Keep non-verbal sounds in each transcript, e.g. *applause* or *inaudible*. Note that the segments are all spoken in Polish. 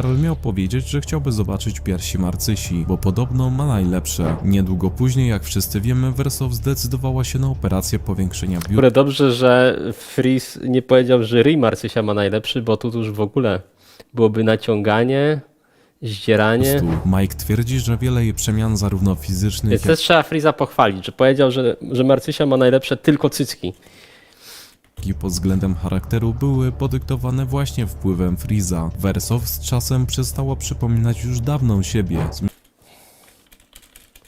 Karol miał powiedzieć, że chciałby zobaczyć piersi Marcysi, bo podobno ma najlepsze. Niedługo później, jak wszyscy wiemy, Wersow zdecydowała się na operację powiększenia biura Kurde, dobrze, że Freeze nie powiedział, że Ri Marcysia ma najlepszy, bo tu już w ogóle byłoby naciąganie, zdzieranie. Mike twierdzi, że wiele jej przemian zarówno fizycznych, Więc jak też trzeba Freeza pochwalić, że powiedział, że, że Marcysia ma najlepsze tylko cycki. Pod względem charakteru były podyktowane właśnie wpływem Freeza. Wersow z czasem przestała przypominać już dawną siebie.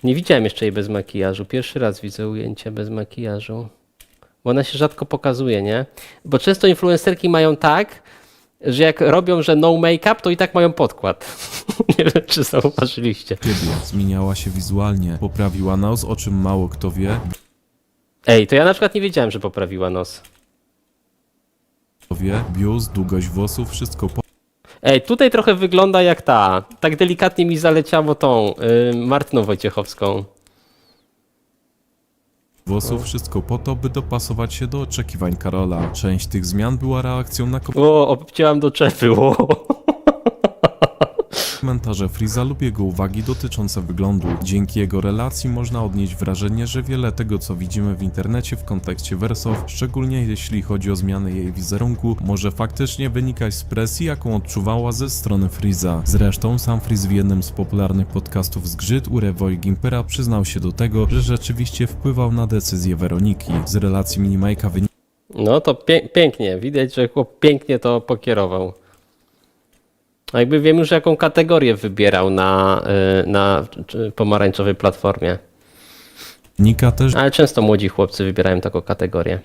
Nie widziałem jeszcze jej bez makijażu. Pierwszy raz widzę ujęcie bez makijażu. Bo ona się rzadko pokazuje, nie? Bo często influencerki mają tak, że jak robią, że no make-up, to i tak mają podkład. *laughs* Nie wiem, czy zauważyliście. Siebie zmieniała się wizualnie, poprawiła nos, o czym mało kto wie, Ej, to ja na przykład nie wiedziałem, że poprawiła nos. Wie, biust, długość włosów, wszystko po Ej, tutaj trochę wygląda jak ta. Tak delikatnie mi zaleciało tą y, Martyną Wojciechowską. włosów, wszystko po to, by dopasować się do oczekiwań Karola. Część tych zmian była reakcją na O, obcięłam do czepy. O. komentarze Freeza lub jego uwagi dotyczące wyglądu. Dzięki jego relacji można odnieść wrażenie, że wiele tego co widzimy w internecie w kontekście Wersow, szczególnie jeśli chodzi o zmiany jej wizerunku, może faktycznie wynikać z presji, jaką odczuwała ze strony Freeza. Zresztą sam Freeze w jednym z popularnych podcastów Zgrzyt u Rewo i Gimpera przyznał się do tego, że rzeczywiście wpływał na decyzję Weroniki. Z relacji Minimajka wynika No to pie pięknie. Widać, że chłop pięknie to pokierował. A jakby wiem już, jaką kategorię wybierał na, y, na pomarańczowej platformie. też, Ale często młodzi chłopcy wybierają taką kategorię.